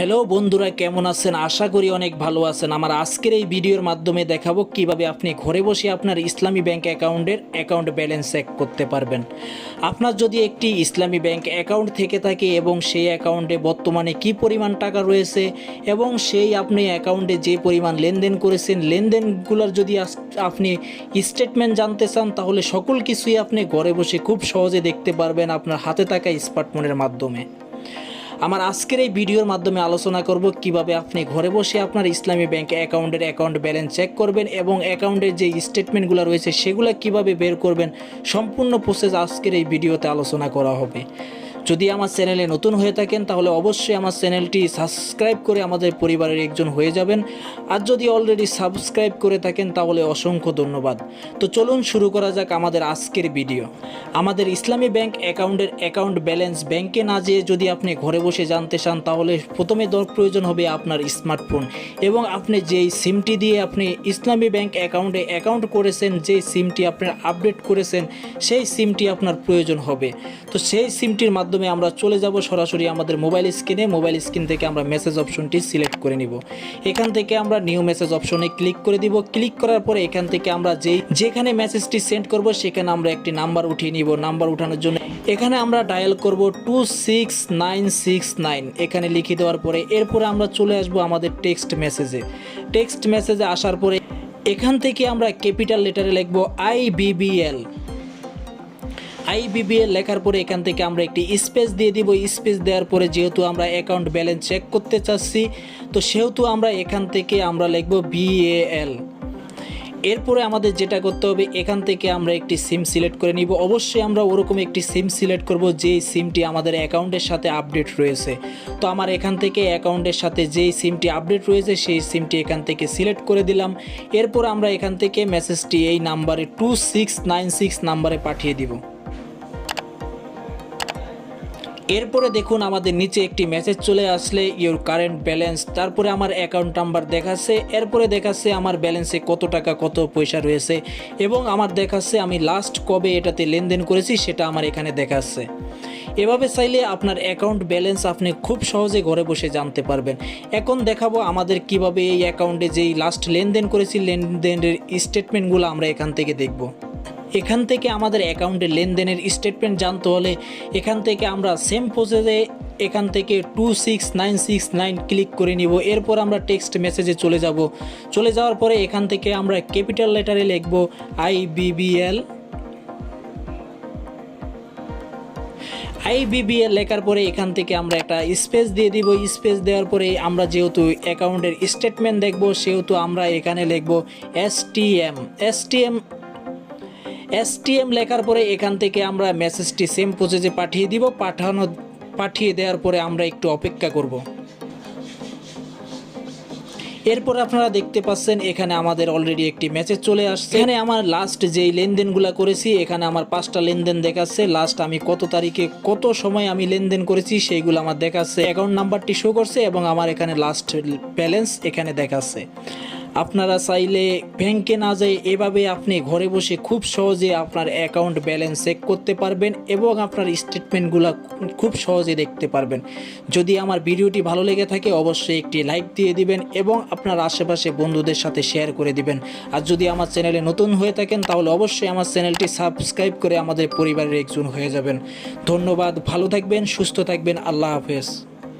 Hello বন্ধুরা, কেমন আছেন? আশা করি অনেক ভালো আছেন। আমার আজকের এই ভিডিওর মাধ্যমে দেখাবো কীভাবে আপনি ঘরে বসে আপনার ইসলামী ব্যাংক অ্যাকাউন্টের অ্যাকাউন্ট ব্যালেন্স চেক করতে পারবেন। আপনার যদি একটি ইসলামী ব্যাংক অ্যাকাউন্ট থেকে থাকে এবং সেই অ্যাকাউন্টে বর্তমানে কি পরিমাণ টাকা রয়েছে এবং সেই আপনি অ্যাকাউন্টে যে পরিমাণ লেনদেন করেছেন, লেনদেনগুলোর যদি আপনি স্টেটমেন্ট জানতে চান, তাহলে সকল কিছুই আপনি ঘরে বসে খুব সহজে দেখতে পারবেন আপনার হাতে থাকা স্মার্টফোনের মাধ্যমে। আমার আজকের এই ভিডিওর মাধ্যমে আলোচনা করব কীভাবে আপনি ঘরে বসে আপনার ইসলামী ব্যাংক অ্যাকাউন্টের অ্যাকাউন্ট ব্যালেন্স চেক করবেন এবং অ্যাকাউন্টের যে স্টেটমেন্টগুলো রয়েছে সেগুলো কীভাবে বের করবেন, সম্পূর্ণ প্রসেস আজকের এই ভিডিওতে আলোচনা করা হবে। যদি আমার চ্যানেলে নতুন হয়ে থাকেন, তাহলে অবশ্যই আমার চ্যানেলটি সাবস্ক্রাইব করে আমাদের পরিবারের একজন হয়ে যাবেন। আর যদি অলরেডি সাবস্ক্রাইব করে থাকেন, তাহলে অসংখ্য ধন্যবাদ। তো চলুন শুরু করা যাক আমাদের আজকের ভিডিও। আমাদের ইসলামী ব্যাংক অ্যাকাউন্টের অ্যাকাউন্ট ব্যালেন্স ব্যাংকে না যেয়ে যদি আপনি ঘরে বসে জানতে চান, তাহলে প্রথমে প্রয়োজন হবে আপনার স্মার্টফোন। এবং আপনি যেই সিমটি দিয়ে আপনি ইসলামী ব্যাংক অ্যাকাউন্টে অ্যাকাউন্ট করেছেন, যেই সিমটি আপনার আপডেট করেছেন, সেই সিমটি আপনার প্রয়োজন হবে। তো সেই সিমটির মাধ্যমে আমরা চলে যাব সরাসরি আমাদের মোবাইল স্ক্রিনে মোবাইল স্ক্রিন থেকে আমরা মেসেজ অপশনটি সিলেক্ট করে নিব। এখান থেকে আমরা নিউ মেসেজ অপশনে ক্লিক করে দিব। ক্লিক করার পরে এখান থেকে আমরা যেই যেখানে মেসেজটি সেন্ড করব, সেখানে আমরা একটি নাম্বার উঠিয়ে নিব। নাম্বার উঠানোর জন্য এখানে আমরা ডায়াল করব two six nine six nine এখানে লিখে দেওয়ার পরে এরপরে আমরা চলে আসব আমাদের টেক্সট মেসেজে টেক্সট মেসেজে আসার পরে এখান থেকে আমরা ক্যাপিটাল লেটারে লিখব আই বিবিএল আইবিবিএল লেখার পরে এখান থেকে আমরা একটি স্পেস দিয়ে দিব। স্পেস দেওয়ার পরে যেহেতু আমরা অ্যাকাউন্ট ব্যালেন্স চেক করতে চাচ্ছি, তো সেহেতু আমরা এখান থেকে আমরা লিখব বিএএল এরপরে আমাদের যেটা করতে হবে, এখান থেকে আমরা একটি সিম সিলেক্ট করে নিব। অবশ্যই আমরা ওরকম একটি সিম সিলেক্ট করব যেই সিমটি আমাদের অ্যাকাউন্টের সাথে আপডেট রয়েছে। তো আমার এখান থেকে অ্যাকাউন্টের সাথে যেই সিমটি আপডেট রয়েছে, সেই সিমটি এখান থেকে সিলেক্ট করে দিলাম। এরপর আমরা এখান থেকে মেসেজটি এই নাম্বারে টু সিক্স নাইন সিক্স নাম্বারে পাঠিয়ে দিব। এরপরে দেখুন আমাদের নিচে একটি মেসেজ চলে আসলে ইওর কারেন্ট ব্যালেন্স তারপরে আমার অ্যাকাউন্ট নাম্বার দেখাচ্ছে, এরপরে দেখাচ্ছে আমার ব্যালেন্সে কত টাকা, কত পয়সা রয়েছে এবং আমার দেখাচ্ছে আমি লাস্ট কবে এটাতে লেনদেন করেছি সেটা আমার এখানে দেখাচ্ছে। এভাবে চাইলে আপনার অ্যাকাউন্ট ব্যালেন্স আপনি খুব সহজে ঘরে বসে জানতে পারবেন। এখন দেখাবো আমাদের কীভাবে এই অ্যাকাউন্টে যেই লাস্ট লেনদেন করেছি, লেনদেনের স্টেটমেন্টগুলো আমরা এখান থেকে দেখব। এখান থেকে আমাদের অ্যাকাউন্টের লেনদেনের স্টেটমেন্ট জানতে হলে এখান থেকে আমরা সেম প্রসেসে এখান থেকে two six nine six nine click করে নিব। এরপর আমরা টেক্সট মেসেজে চলে যাব। চলে যাওয়ার পরে এখান থেকে আমরা ক্যাপিটাল লেটারে লিখব আই বিবিএল আইবিবিএল লেখার পরে এখান থেকে আমরা একটা স্পেস দিয়ে দিব। স্পেস দেওয়ার পরে আমরা যেহেতু অ্যাকাউন্টের স্টেটমেন্ট দেখব, সেহেতু আমরা এখানে লিখব S T M S T M STM লেখার পরে এখান থেকে আমরা মেসেজটি সেম প্রসেসে পাঠিয়ে দিব। পাঠানো, পাঠিয়ে দেওয়ার পরে আমরা একটু অপেক্ষা করব। এরপর আপনারা দেখতে পাচ্ছেন, এখানে আমাদের অলরেডি একটি মেসেজ চলে আসছে। এখানে আমার লাস্ট যেই লেনদেনগুলো করেছি, এখানে আমার পাঁচটা লেনদেন দেখাচ্ছে। লাস্ট আমি কত তারিখে কত সময় আমি লেনদেন করেছি, সেইগুলো আমার দেখাচ্ছে। অ্যাকাউন্ট নাম্বারটি শো করছে এবং আমার এখানে লাস্ট ব্যালেন্স এখানে দেখাচ্ছে। আপনারা চাইলে ব্যাংকে না যেয়ে এভাবে আপনি ঘরে বসে খুব সহজে আপনার অ্যাকাউন্ট ব্যালেন্স চেক করতে পারবেন এবং আপনার স্টেটমেন্টগুলো খুব সহজে দেখতে পারবেন। যদি আমার ভিডিওটি ভালো লেগে থাকে, অবশ্যই একটি লাইক দিয়ে দিবেন এবং আপনার আশেপাশে বন্ধুদের সাথে শেয়ার করে দিবেন। আর যদি আমার চ্যানেলে নতুন হয়ে থাকেন, তাহলে অবশ্যই আমার চ্যানেলটি সাবস্ক্রাইব করে আমাদের পরিবারের একজন হয়ে যাবেন। ধন্যবাদ, ভালো থাকবেন, সুস্থ থাকবেন, আল্লাহ হাফেজ।